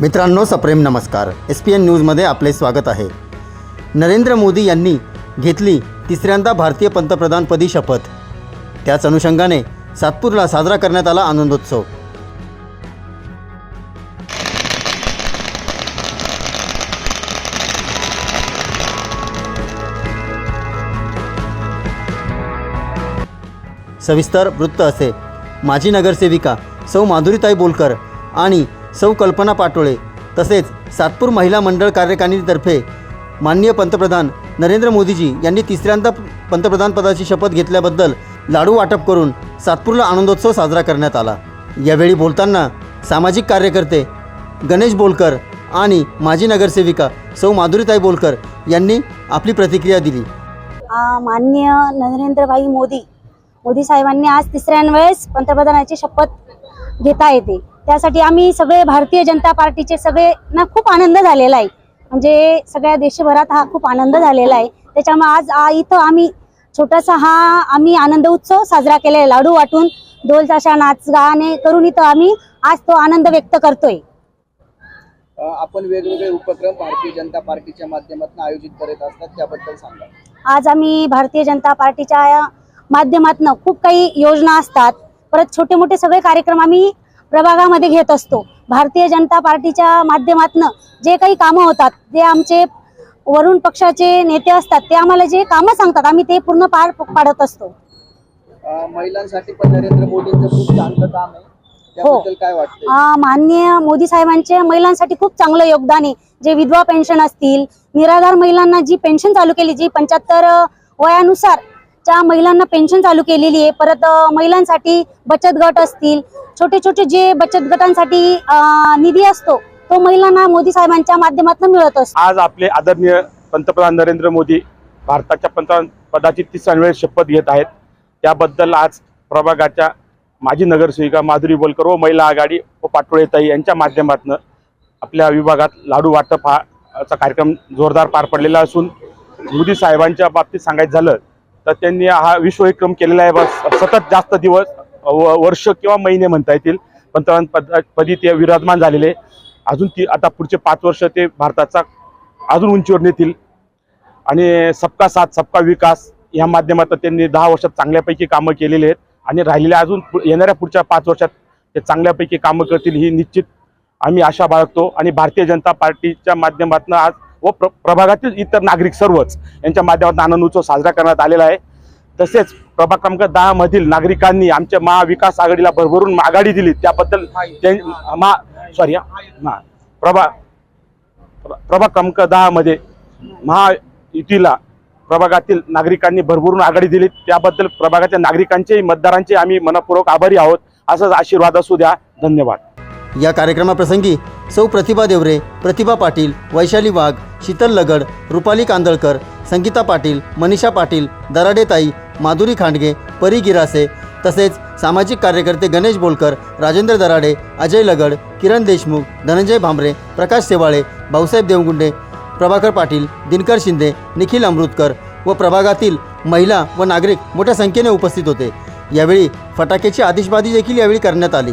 मित्रांनो सप्रेम नमस्कार. एस पी एन न्यूजमध्ये आपले स्वागत आहे. नरेंद्र मोदी यांनी घेतली तिसऱ्यांदा भारतीय पंतप्रधानपदी शपथ. त्याच अनुषंगाने सातपूरला साजरा करण्यात आला आनंदोत्सव. सविस्तर वृत्त असे. माजी नगरसेविका सौ माधुरीताई बोलकर आणि सौ कल्पना पाटोळे तसेच सातपूर महिला मंडळ कार्यकारिणीतर्फे माननीय पंतप्रधान नरेंद्र मोदीजी यांनी तिसऱ्यांदा पंतप्रधानपदाची शपथ घेतल्याबद्दल लाडू वाटप करून सातपूरला आनंदोत्सव साजरा करण्यात आला. यावेळी बोलताना सामाजिक कार्यकर्ते गणेश बोलकर आणि माजी नगरसेविका सौ माधुरीताई बोलकर यांनी आपली प्रतिक्रिया दिली. माननीय नरेंद्रभाई मोदी मोदी साहेबांनी आज तिसऱ्या वेळेस पंतप्रधानाची शपथ घेता येते. त्यासाठी आम्ही सगळे भारतीय जनता पार्टीचे सगळे ना खूप आनंद झालेला आहे. म्हणजे सगळ्या देशभरात हा खूप आनंद झालेला आहे. त्याच्यामुळे आज इथं आम्ही छोटासा हा आम्ही आनंद उत्सव साजरा आहे. लाडू वाटून ढोल ताशा नाच गाणे करून इथं आम्ही आज तो आनंद व्यक्त करतोय. आपण वेगवेगळे उपक्रम भारतीय जनता पार्टीच्या माध्यमातून आयोजित करत असतात त्याबद्दल सांगा. आज आम्ही भारतीय जनता पार्टीच्या माध्यमातून खूप काही योजना असतात. परत छोटे मोठे सगळे कार्यक्रम आम्ही प्रभागामध्ये घेत असतो. भारतीय जनता पार्टीच्या माध्यमातून जे काही कामं होतात जे आमचे वरुण पक्षाचे नेते असतात ते आम्हाला जे कामं सांगतात आम्ही ते पूर्ण पार पाडत असतो. महिलांसाठी पण नरेंद्र मोदींचं खूप चांगलं काम आहे. त्याबद्दल काय वाटतं आ, माननीय मोदी साहेबांचे महिलांसाठी खूप चांगलं योगदान आहे. जे विधवा पेन्शन असतील निराधार महिलांना जी पेन्शन चालू केली जी पंच्याहत्तर वयानुसार ज्या महिलांना पेन्शन चालू केलेली आहे. परत महिलांसाठी बचत गट असतील. छोटे छोटे जे बचत गटांसाठी निधी असतो तो महिलांना मोदी साहेबांच्या माध्यमातून मिळत असतो. आज आपले आदरणीय पंतप्रधान नरेंद्र मोदी भारताच्या पंतप्रधान पदाची तिसऱ्या वेळेस शपथ घेत आहेत. त्याबद्दल आज प्रभागाच्या माजी नगरसेविका माधुरी बोलकर व महिला आघाडी व पाटोळेताई यांच्या माध्यमातून आपल्या विभागात लाडू वाटप हा चा कार्यक्रम जोरदार पार पडलेला असून मोदी साहेबांच्या बाबतीत सांगायचं झालं तर त्यांनी हा विश्वविक्रम केलेला आहे. सतत जास्त दिवस व- वर्ष किंवा महिने म्हणता येतील. पंतप्रधान पद पदी ते विराजमान झालेले. अजून ती आता पुढचे पाच वर्ष ते भारताचा अजून उंचीवर नेतील. आणि सबका साथ सबका विकास या माध्यमातून त्यांनी दहा वर्षात चांगल्यापैकी कामं केलेली आहेत. आणि राहिलेल्या अजून पु- येणाऱ्या पुढच्या पाच वर्षात ते चांगल्यापैकी कामं करतील ही निश्चित आम्ही आशा बाळगतो. आणि भारतीय जनता पार्टीच्या माध्यमातून आज व प्र प्रभागातील इतर नागरिक सर्वच यांच्या माध्यमातून आनंद उत्सव साजरा करण्यात आलेला आहे. तसेच प्रभाग क्रमांक दहा मधील नागरिकांनी आमच्या महाविकास आघाडीला भरभरून आघाडी दिली. त्याबद्दल महा सॉरी प्रभा प्र- प्रभाग क्रमांक दहा मध्ये महायुतीला प्रभागातील नागरिकांनी भरभरून आघाडी दिली. त्याबद्दल प्रभागाच्या नागरिकांचे मतदारांचे आम्ही मनपूर्वक आभारी आहोत. असाच आशीर्वाद असू द्या. धन्यवाद. या कार्यक्रमाप्रसंगी सौ प्रतिभा देवरे प्रतिभा पाटील वैशाली वाघ शीतल लगड रुपाली कांदळकर संगीता पाटील मनीषा पाटील दराडेताई माधुरी खांडगे परी गिरासे तसेच सामाजिक कार्यकर्ते गणेश बोलकर राजेंद्र दराडे अजय लगड किरण देशमुख धनंजय भांबरे प्रकाश सेवाळे भाऊसाहेब देवगुंडे प्रभाकर पाटील दिनकर शिंदे निखिल अमृतकर व प्रभागातील महिला व नागरिक मोठ्या संख्येने उपस्थित होते. यावेळी फटाक्याची आतिषबाजी देखील यावेळी करण्यात आली.